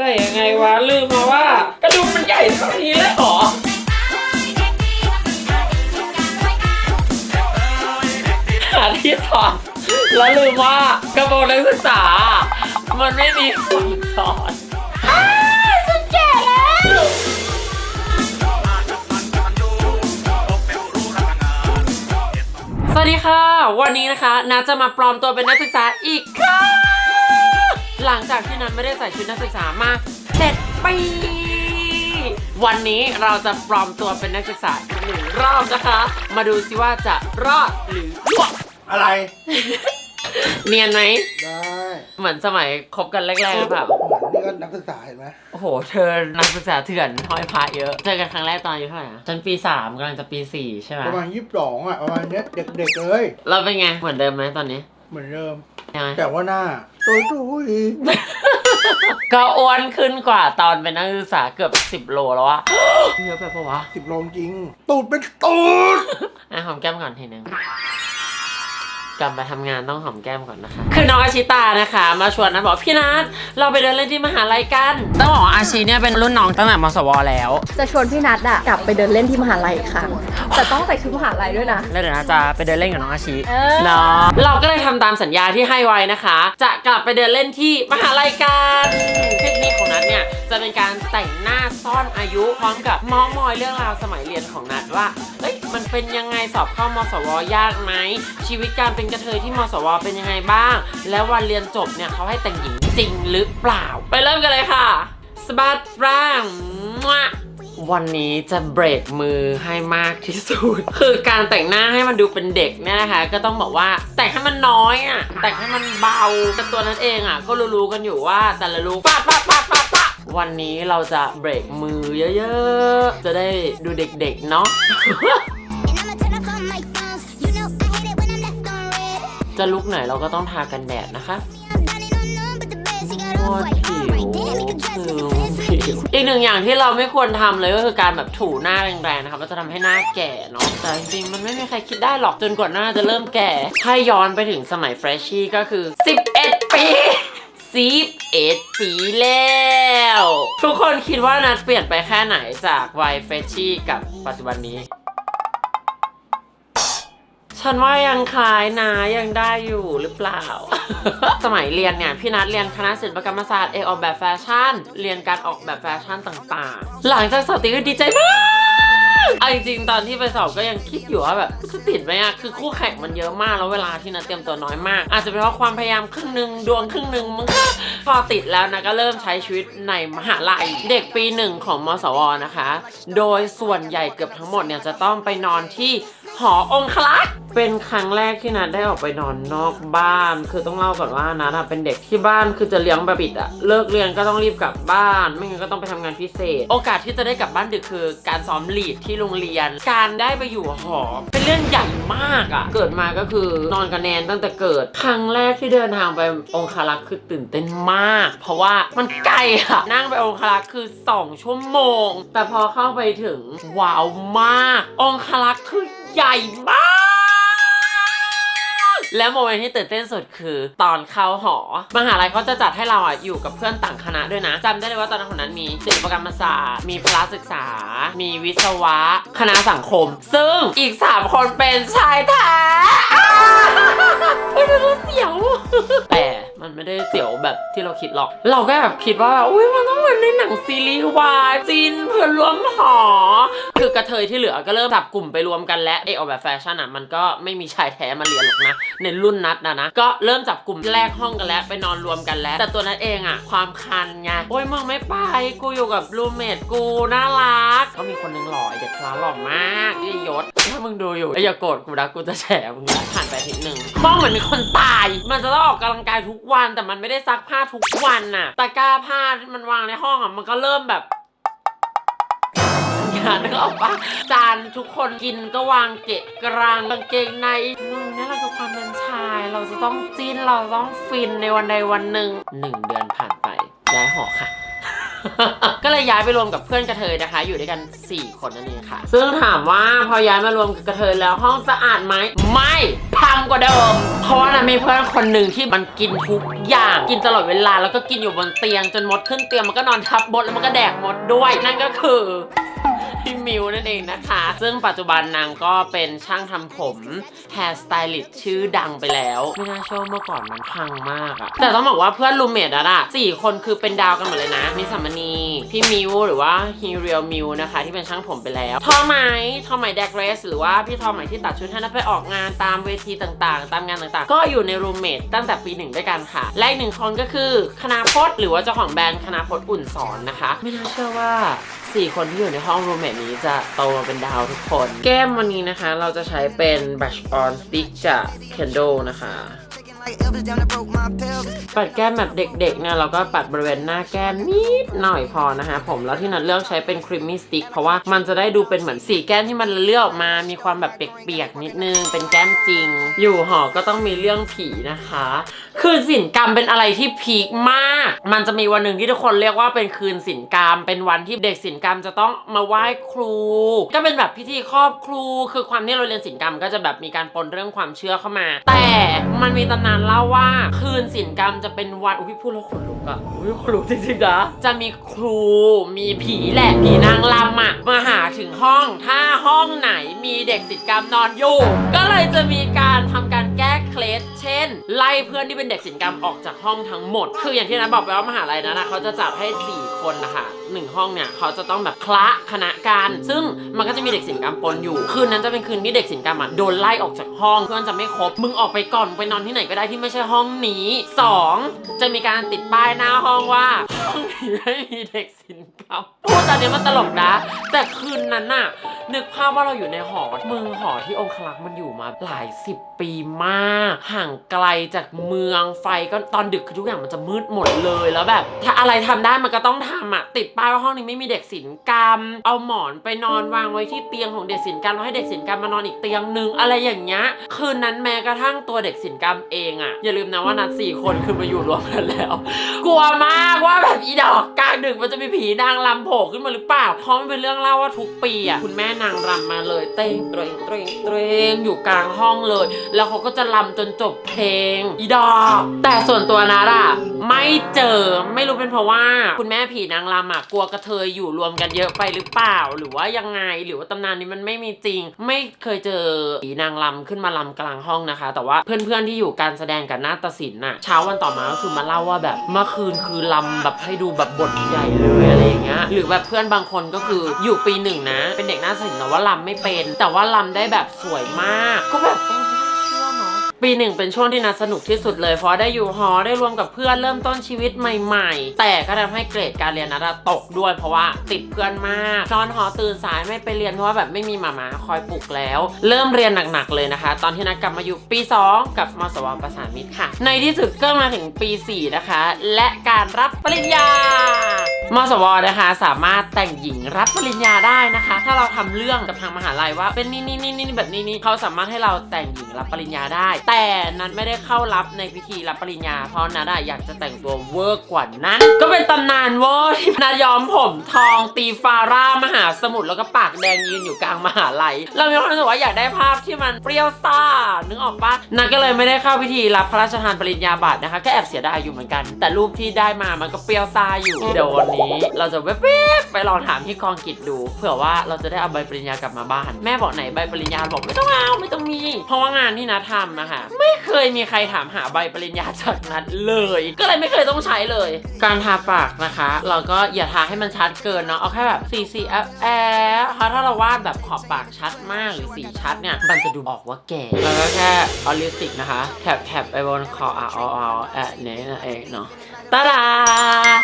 ใส่ยังไงวะลืมมาว่า กระดุมมันใหญ่เท่านี้เลยเหรอหาที่สอนแล้วลืมว่ากระโปรงนักศึกษา มันไม่มีคนสอนอ้าวฉันแก่แล้ว สวัสดีค่ะ วันนี้นะคะนาจะมาปลอมตัวเป็นนักศึกษาอีกครั้ง หลังจากที่นัทไม่ได้ใส่ชุดนักศึกษามา7ปีวันนี้เราจะปลอมตัวเป็นนักศึกษาอีกหนึ่งรอบนะคะ มาดูซิว่าจะรอดหรือล่วงอะไร เนียนไหมได้เหมือนสมัยคบกันแรกๆหรือเปล่าเหมือนนี่ก็นักศึกษาเห็นไหมโอ้โห เธอนักศึกษาเถื่อนห้อยพระเยอะ เจอกันครั้งแรกตอนอายุเท่าไหร่อะฉันปีสามกำลังจะปีสี่ใช่ไหมประมาณยี่สิบสองอะประมาณเนี้ยเด็กๆเลย เราเป็นไงเหมือนเดิมไหมตอนนี้ เหมือนเดิมยังไงแต่ว่าหน้าตัวตุ้ยก็อ้วนขึ้นกว่าตอนเป็นนักศึกษาเกือบ 10 โลแล้วอะเยอะไปปะวะสิบโลจริง ตูดเป็นตูด อะหอมแก้มก่อนทีนึง กลับมาทำงานต้องหอมแก้มก่อนนะคะ คือน้องอาชิตานะคะ มาชวนนัทบอกพี่นัทเราไปเดินเล่นที่มหาลัยกันต้องบอกว่าอาชิเนี่ยเป็นรุ่นน้องตั้งแต่มสวแล้ว จะชวนพี่นัทอะกลับไปเดินเล่นที่มหาลัยอีกครั้งแต่ต้องใส่ชุดมหาลัยด้วยนะแล้วเดี๋ยวนะจะไปเดินเล่นกับน้องอาชิเออเนาะเราก็เลยทำตามสัญญาที่ให้ไว้นะคะ จะกลับไปเดินเล่นที่มหาลัยกันเทคนิคของนัทเนี่ยจะเป็นการแต่งหน้าซ่อนอายุพร้อมกับเมองมอยเรื่องราวสมัยเรียนของนัทว่าเอ้ยมันเป็นยังไงสอบเข้ามสวยากไหมชีวิตการเป็นกระเทยที่มสวเป็นยังไงบ้าง แล้ววันเรียนจบเนี่ยเขาให้แต่งหญิงจริงหรือเปล่า ไปเริ่มกันเลยค่ะ สบัดร่างวันนี้จะเบรกมือให้มากที่สุด คือการแต่งหน้าให้มันดูเป็นเด็กเนี่ยนะคะ ก็ต้องบอกว่าแต่งให้มันน้อยอะ แต่งให้มันเบาแต่ตัวนั้นเองอะ ก็รู้ๆกันอยู่ว่าแต่ละลูกปาปาปาปาปาวันนี้เราจะเบรกมือเยอะๆ จะได้ดูเด็กๆเนาะ จะลุกไหนเราก็ต้องทากันแดดนะคะ I'm dining on none but the best. You got โค off ตร like ผิว alright, damn, you can dress คือ with the best. ผิวอีกหนึ่งอย่างที่เราไม่ควรทำเลยก็คือการแบบถูหน้าแรงๆนะคะมันจะทำให้หน้าแก่เนาะแต่จริงๆมันไม่มีใครคิดได้หรอกจนกว่าหน้าจะเริ่มแก่ถ้าย้อนไปถึงสมัยเฟรชชี่ก็คือ 11 ปี11ปีแล้ว ทุกคนคิดว่านัดเปลี่ยนไปแค่ไหนจากวัยเฟรชชี่กับปัจจุบันนี้ ฉันว่ายังคล้ายนะยังได้อยู่หรือเปล่า สมัยเรียนเนี่ยพี่นัทเรียนคณะศิลปกรรมศาสตร์เอกออกแบบแฟชั่น เรียนการออกแบบแฟชั่นต่างๆ หลังจากสอบติดก็ดีใจมากเอาจริงๆตอนที่ไปสอบก็ยังคิดอยู่ว่าแบบจะติดไหมอะคือคู่แข่งมันเยอะมากแล้วเวลาที่นัทเตรียมตัวน้อยมาก อาจจะเป็นเพราะความพยายามครึ่งหนึ่งดวงครึ่งหนึ่งมึงพอติดแล้วนะก็เริ่มใช้ชีวิตในมหาลัย เด็กปีหนึ่งของมสวนะคะ โดยส่วนใหญ่เกือบทั้งหมดเนี่ยจะต้องไปนอนที่ หอองคลักษ์เป็นครั้งแรกที่นัดได้ออกไปนอนนอกบ้าน คือต้องเล่าก่อนว่านัดเป็นเด็กที่บ้านคือจะเลี้ยงแบบปิดอะเลิกเรียนก็ต้องรีบกลับบ้าน ไม่งั้นก็ต้องไปทำงานพิเศษ โอกาสที่จะได้กลับบ้านดึกคือ การซ้อมลีดที่โรงเรียน การได้ไปอยู่หอ เป็นเรื่องใหญ่มากอะเกิดมาก็คือนอนกับแนนตั้งแต่เกิด ครั้งแรกที่เดินทางไปองคลักษ์คือตื่นเต้นมาก เพราะว่ามันไกลอะนั่งไปองคลักษ์คือ 2 ชั่วโมง แต่พอเข้าไปถึงว้าวมาก องคลักษ์คือ ใหญ่มากและโมเมนต์ที่ตื่นเต้นสุดคือตอนเข้าหอ มหาลัยเขาจะจัดให้เราอะอยู่กับเพื่อนต่างคณะด้วยนะจำได้เลยว่าตอนนั้นคนนั้นมีศิลปกรรมศาสตร์มีพละศึกษา มีวิศวะ คณะสังคม ซึ่งอีก 3 คนเป็นชายแท้ไม่รู้เสียวแต่ มันไม่ได้เสียวแบบที่เราคิดหรอก เราก็แบบคิดว่า อุ้ยมันต้องเหมือนในหนังซีรีส์วายจีนเพื่อนรวมหอ คือกระเทยที่เหลือก็เริ่มจับกลุ่มไปรวมกันและเอกออกแบบแฟชั่นอะมันก็ไม่มีชายแท้มาเรียนหรอกนะในรุ่นนัดนะนะ ก็เริ่มจับกลุ่มแลกห้องกันแล้วไปนอนรวมกันแล้ว แต่ตัวนัดเองอะ ความคันไงโอ้ยมึงไม่ไปกูอยู่กับรูเมทกูน่ารักก็มีคนนึงหล่อเด็กคลาหล่อมากที่ยศถ้ามึงดูอยู่อย่าโกรธกูนะกูจะแฉมึงนะผ่านไปทีหนึ่งห้องเหมือนมีคนตาย มันจะต้องออกกำลังกายทุกวันแต่มันไม่ได้ซักผ้าทุกวันน่ะตะกร้าผ้ามันวางในห้องอะมันก็เริ่มแบบงานึกออกปะจานทุกคนกินก็วางเกะกลางกางเกงในนี่แหละคือความเป็นชาย เราจะต้องจิ้นเราต้องฟินในวันใดวันหนึ่งหนึ่งเดือนผ่านไปย้ายหอค่ะ ก็เลยย้ายไปรวมกับเพื่อนกระเทยนะคะ อยู่ด้วยกัน 4 คนนั่นเองค่ะ ซึ่งถามว่าพอย้ายมารวมกับกระเทยแล้วห้องสะอาดไหมไม่พังกว่าเดิม เพราะว่านะมีเพื่อนคนหนึ่งที่มันกินทุกอย่างกินตลอดเวลาแล้วก็กินอยู่บนเตียงจนมดขึ้นเตียงมันก็นอนทับมดแล้วมันก็แดกมดด้วย นั่นก็คือ พี่มิวนั่นเองนะคะ ซึ่งปัจจุบันนางก็เป็นช่างทำผมแฮร์สไตลิสต์ชื่อดังไปแล้วไม่น่าเชื่อเมื่อก่อนมันพังมากอะแต่ต้องบอกว่าเพื่อนรูมเมทอะอะสี่คนคือเป็นดาวกันหมดเลยนะ มีสัมมณีพี่มิวหรือว่าฮีเรียลมิวนะคะ ที่เป็นช่างผมไปแล้วทอไหมทอไหมแดกเรสหรือว่าพี่ทอไหมที่ตัดชุดให้นักไปออกงานตามเวทีต่างๆ ตามงานต่างๆ ก็อยู่ในรูมเมทตั้งแต่ปีหนึ่งด้วยกันค่ะและอีกหนึ่งคนก็คือคณาพจน์หรือว่าเจ้าของแบรนด์คณาพจน์อุ่นสอนนะคะ ไม่น่าเชื่อว่า สี่คนที่อยู่ในห้องรูมเมทนี้จะโตมาเป็นดาวทุกคน แก้มวันนี้นะคะ เราจะใช้เป็น brush on stick จาก Kendo นะคะปัดแก้มแบบเด็กๆเนี่ยเราก็ปัดบริเวณหน้าแก้มนิดหน่อยพอนะคะผมแล้วที่นัดเลือกใช้เป็นครีมมี่สติ๊กเพราะว่ามันจะได้ดูเป็นเหมือนสีแก้มที่มันเลือกออกมามีความแบบเปียกๆนิดนึงเป็นแก้มจริง อยู่หอก็ต้องมีเรื่องผีนะคะ คืนสินกรรมเป็นอะไรที่พีคมาก มันจะมีวันหนึ่งที่ทุกคนเรียกว่าเป็นคืนสินกรรม เป็นวันที่เด็กสินกรรมจะต้องมาไหว้ครู ก็เป็นแบบพิธีครอบครู คือความที่เราเรียนสินกรรมก็จะแบบมีการปนเรื่องความเชื่อเข้ามา แต่มันมีตำนานเล่าว่า คืนสินกรรมจะเป็นวันอุ้ยพูดแล้วขนลุกอะอุ้ยขนลุกจริงๆนะจะมีครูมีผีแหละผีนางรำอะมาหาถึงห้อง ถ้าห้องไหนมีเด็กสินกรรมนอนอยู่ ก็เลยจะมีการทำการแก้เค ล็ดเช่น ไล่เพื่อนที่เป็นเด็กสินกรรมออกจากห้องทั้งหมด คืออย่างที่นัทบอกไปว่ามหาลัยนั้นนะเขาจะจัดให้ 4 คนนะคะหนึ่งห้องเนี่ยเขาจะต้องแบบคละคณะกัน ซึ่งมันก็จะมีเด็กสินกรรมปนอยู่ คืนนั้นจะเป็นคืนที่เด็กสินกรรมอะโดนไล่ออกจากห้องเพื่อนจะไม่ครบมึงออกไปก่อนไปนอนที่ไหนก็ได้ที่ไม่ใช่ห้องนี้ 2. จะมีการติดป้ายหน้าห้องว่าห้องนี้ไม่มีเด็กสินกรรมพูดตอนนี้มันตลกนะ แต่คืนนั้นน่ะ นึกภาพว่าเราอยู่ในหอเมืองหอที่องคลักษ์มันอยู่มาหลายสิบปีมาก ห่างไกลจากเมืองไฟก็ตอนดึกคือทุกอย่างมันจะมืดหมดเลยแล้วแบบ ถ้าอะไรทำได้มันก็ต้องทำอะติดป้ายว่าห้องนี้ไม่มีเด็กศิลปกรรม เอาหมอนไปนอนวางไว้ที่เตียงของเด็กศิลปกรรมแล้วให้เด็กศิลปกรรมมานอนอีกเตียงหนึ่งอะไรอย่างเงี้ยคืนนั้นแม้กระทั่งตัวเด็กศิลปกรรมเองอะอย่าลืมนะว่านัดสี่คนคือมาอยู่รวมกันแล้ว กลัวมากว่าแบบอีดอกกลางดึกมันจะมีผีนางรำโผล่ขึ้นมาหรือเปล่าเพราะมันเป็นเรื่องเล่าว่าทุกปีอะคุณแม่นางรำมาเลย เต้งเตรงเตรงเตรงอยู่กลางห้องเลย แล้วเขาก็จะรำจนจบเพลงอีดอกแต่ส่วนตัวนะอะไม่เจอไม่รู้เป็นเพราะว่า คุณแม่ผีนางรำอะกลัวกระเทยอยู่รวมกันเยอะไปหรือเปล่า หรือว่ายังไงหรือว่าตำนานนี้มันไม่มีจริง ไม่เคยเจอผีนางรำขึ้นมารำกลางห้องนะคะ แต่ว่าเพื่อนๆที่อยู่การแสดงกับนาฏศิลป์น่ะเช้าวันต่อมาก็คือมาเล่าว่าแบบเมื่อคืนคือรำแบบให้ดูแบบบทใหญ่เลยอะไรอย่างเงี้ยหรือแบบเพื่อนบางคนก็คืออยู่ปีหนึ่งนะ เป็นเด็กนาฏศิลป์แต่ว่ารำไม่เป็น แต่ว่ารำได้แบบสวยมาก ก็แบบโอ้ไม่น่าเชื่อเนาะปีหนึ่งเป็นช่วงที่นัดสนุกที่สุดเลย เพราะได้อยู่หอได้รวมกับเพื่อนเริ่มต้นชีวิตใหม่ๆ แต่ก็ทำให้เกรดการเรียนนัดอะตกด้วย เพราะว่าติดเพื่อนมากนอนหอตื่นสายไม่ไปเรียนเพราะว่าแบบไม่มีหมามาคอยปลุกแล้ว เริ่มเรียนหนักๆเลยนะคะ ตอนที่นัดกลับมาอยู่ปี 2 กับมสวประสานมิตรค่ะ ในที่สุดก็มาถึงปี 4 นะคะ และการรับปริญญา มสวนะคะ สามารถแต่งหญิงรับปริญญาได้นะคะ ถ้าเราทำเรื่องกับทางมหาลัยว่า เป็นนี่นี่นี่นี่แบบนี้นี่เขาสามารถให้เราแต่งหญิงรับปริญญาได้ แต่นัดไม่ได้เข้ารับในพิธีรับปริญญา เพราะนัดอยากจะแต่งตัวเวอร์กว่านั้น ก็เป็นตำนานเวอร์ที่นัดยอมผมทองตีฟาร่ามหาสมุทรแล้วก็ปากแดงยืนอยู่กลางมหาลัย เรามีความรู้สึกว่าอยากได้ภาพที่มันเปรี้ยวซ่านึกออกปะนัดก็เลยไม่ได้เข้าพิธีรับพระราชทานปริญญาบัตรนะคะก็แอบเสียดายอยู่เหมือนกัน แต่รูปที่ได้มามันก็เปรี้ยวซ่าอยู่เดี๋ยววันนี้เราจะแวบๆไปลองถามที่กองกิจดู เผื่อว่าเราจะได้เอาใบปริญญากลับมาบ้าน แม่บอกไหนใบปริญญาบอกไม่ต้องเอาไม่ต้องมี เพราะว่างานที่นัดทำอะค่ะไม่เคยมีใครถามหาใบปริญญาจากนัดเลย ก็เลยไม่เคยต้องใช้เลย การทาปากนะคะ เราก็อย่าทาให้มันชัดเกินเนาะเอาแค่แบบสีสีแอบแอบเพราะถ้าเราวาดแบบขอบปากชัดมากหรือสีชัดเนี่ยมันจะดูออกว่าแก่แล้วก็แค่ออลิสติกนะคะแถบแถบไปบนคออะอ๋ออ๋อแอะเนี้นั่นเองเนาะ ตาดา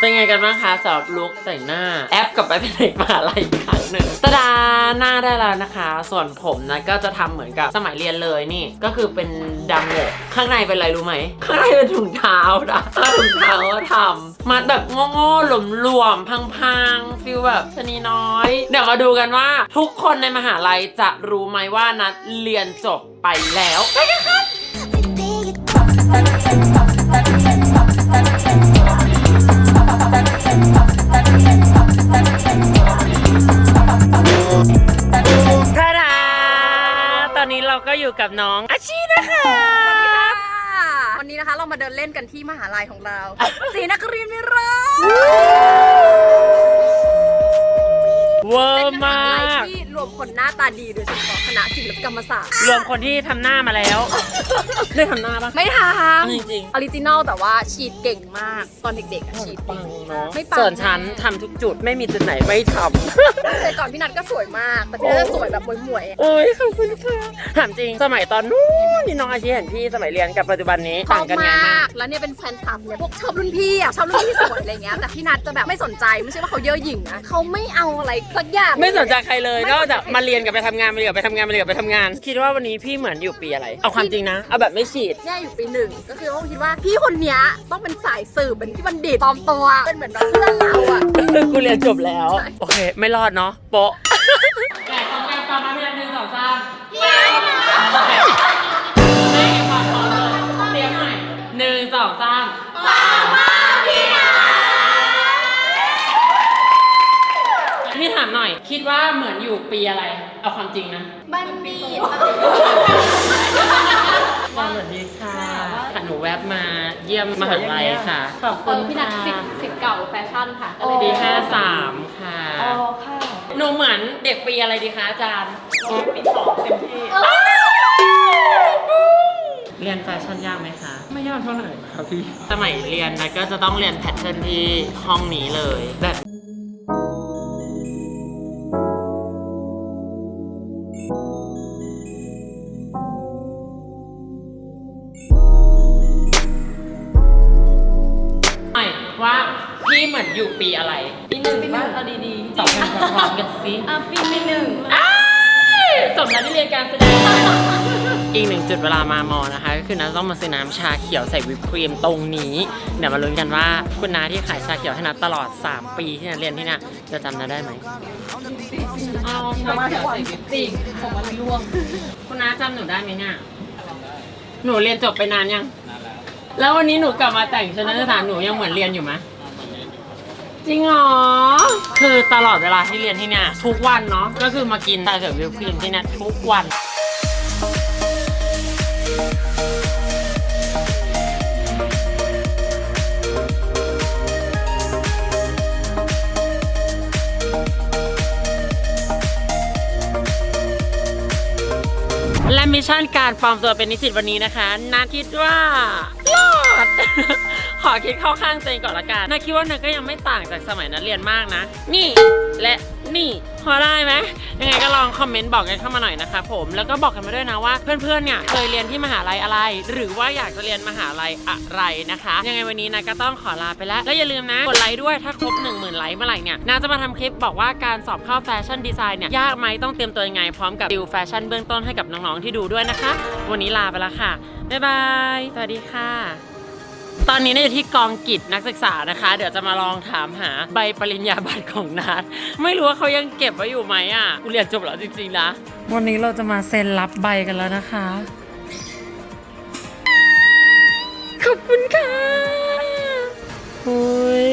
เป็นไงกันบ้างคะสำหรับลุคแต่งหน้า แอปกลับไปเป็นเด็กมหาลัยอีกครั้งหนึ่งตาดาหน้าได้แล้วนะคะ ส่วนผมนะก็จะทำเหมือนกับสมัยเรียนเลยนี่ ก็คือเป็นดังโงกข้างในเป็นอะไรรู้ไหมข้างในเป็นถุงเท้านะถ้าถุงเท้าก็ทำมัดแบบโง่ๆหลวมๆพังๆฟิลแบบชะนีน้อย เดี๋ยวมาดูกันว่า ทุกคนในมหาลัยจะรู้ไหมว่านัดเรียนจบไปแล้ว Today you น้องอาชีนะคะวันนี้นะคะเรามาเดินเล่นกันที่มหาลัยของเราศรีนครินทร์วิโรจน์เวอเป็นร์มมาหาลัยกที่รว มคนหน้าตาดีโดยเฉพาะคณะศิลปกรรมศาสตร์ รวมคนที่ทำหน้ามาแล้ว ได้ทำหน้าปะ ไม่ทจำริงออริจินอลแต่ว่าฉีดเก่งมาก ตอนเด็กๆอะฉีด ปังเนาะไม่ปัง ส่วนฉันทำทุกจุดไม่มีจุดไหนไม่ทแต่ก่อนพี่นัทก็สวยมาก แต่พี่นัทจะสวยแบบหมวยำโอ้ยขอบคุณค่ะถามจริงสมัยตอนนู้นนี่น้องอาชีเห็นพี่สมัยเรียนกับปัจจุบันนี้ๆชต่าองบกันไงมมากากแล้วเนี่ยเป็นแฟนคลับเนี่ยพวกชอบรุ่นพี่อะชอบรุ่นพี่สวยอะไรเงี้ย แต่พี่นัทจะแบบไม่สนใจ ไม่ใช่ว่าเขาเย่อหยิ่งนะเขาไม่เอาอะไรสักอย่าง ไม่สนใจใครเลยไม่ก็สนใจจะมาเรียนกับไปทำงานมาเรียนกับไปทำงานมาเรียนกับไปทำงาน คิดว่าวันนี้พี่เหมือนอยู่ปีอะไร เอาความจริงนะ เอาแบบไม่ฉีด เนี่ยอยู่ปีหนึ่งก็คือต้องคิดว่าพี่คนเนี้ยต้องเป็นสายสืบเป็นที่บัณฑิตปลอมตัวเป็นเหมือนแบบเพื่อนเราอะกูเรียนจบแล้วใช่โอเค ไม่รอดเนาะโปะแกะของแกตอนมาเรียนหนึ่งสองสามไม่ พี่ถามหน่อย คิดว่าเหมือนอยู่ปีอะไร เอาความจริงนะบัณฑิตสวัสดีค่ะค่ะหนูแวบมาเยี่ยมมหาลัยค่ะ ขอบเอคุณอพี่นัทค่ะสิบสิบเก่าแฟชั่นค่ะก็ปีเลยห้าสามค่ะอ๋อค่ะหนูเหมือนเด็กปีอะไรดีคะอาจารย์ปีสองเต็มที่เรียนแฟชั่นยากไหมคะ ไม่ยากเท่าไหร่ครับพี่ สมัยเรียนนะก็จะต้องเรียนแพทเทิร์นที่ห้องนี้เลย แบบ อีกหนึ่งจุดเวลามามอนะคะ ก็คือน้าต้องมาซื้อน้ำชาเขียวใส่วิปครีมตรงนี้ เดี๋ยวมาลุ้นกันว่าคุณน้าที่ขายชาเขียวให้นัทตลอด 3 ปีที่นัทเรียนที่เนี่ยจะจำนัทได้ไหมเอาชาเขียวใส่วิปครีมผมมันร่วง คุณน้าจำหนูได้ไหมเนี่ย หนูเรียนจบไปนานยัง แล้ววันนี้หนูกลับมาแต่งชุดนักศึกษาหนูยังเหมือนเรียนอยู่ไหมจริงเหรอ คือตลอดเวลาที่เรียนที่เนี่ยทุกวันเนาะ ก็คือมากินชาเขียววิปครีมที่เนี่ยทุกวันแล มิชชั่นการปลอมตัวเป็นนิสิตวันนี้นะคะนาคิดว่ารอด ขอคิดเข้าข้างตัวเองก่อนละกันนาคิดว่านาก็ยังไม่ต่างจากสมัยนักเรียนมากนะ นี่และนี่พอได้ไหมยังไงก็ลองคอมเมนต์บอกกันเข้ามาหน่อยนะคะผมแล้วก็บอกกันมาด้วยนะว่าเพื่อนๆเนี่ยเคยเรียนที่มหาลัยอะไร หรือว่าอยากจะเรียนมหาลัยอะไรนะคะ ยังไงวันนี้นะก็ต้องขอลาไปแล้ว แล้วอย่าลืมนะกดไลค์ด้วยถ้าครบ 1 0,000ไลค์เมื่อไหร่เนี่ยนาจะมาทำคลิปบอกว่าการสอบเข้าแฟชั่นดีไซน์เนี่ยยากไหมต้องเตรียมตัวยังไงพร้อมกับดิวแฟชั่นเบื้องต้นให้กับน้องๆที่ดูด้วยนะคะ วันนี้ลาไปแล้วค่ะบ๊ายบายสวัสดีค่ะ ตอนนี้เนี่ยอยู่ที่กองกิจนักศึกษานะคะ เดี๋ยวจะมาลองถามหาใบปริญญาบัตรของนัดไม่รู้ว่าเขายังเก็บไว้อยู่ไหมอะกูเรียนจบแล้วจริงๆนะวันนี้เราจะมาเซ็นรับใบกันแล้วนะคะ ขอบคุณค่ะโอ้ย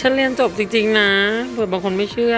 ฉันเรียนจบจริง ๆ นะเผื่อบางคนไม่เชื่อ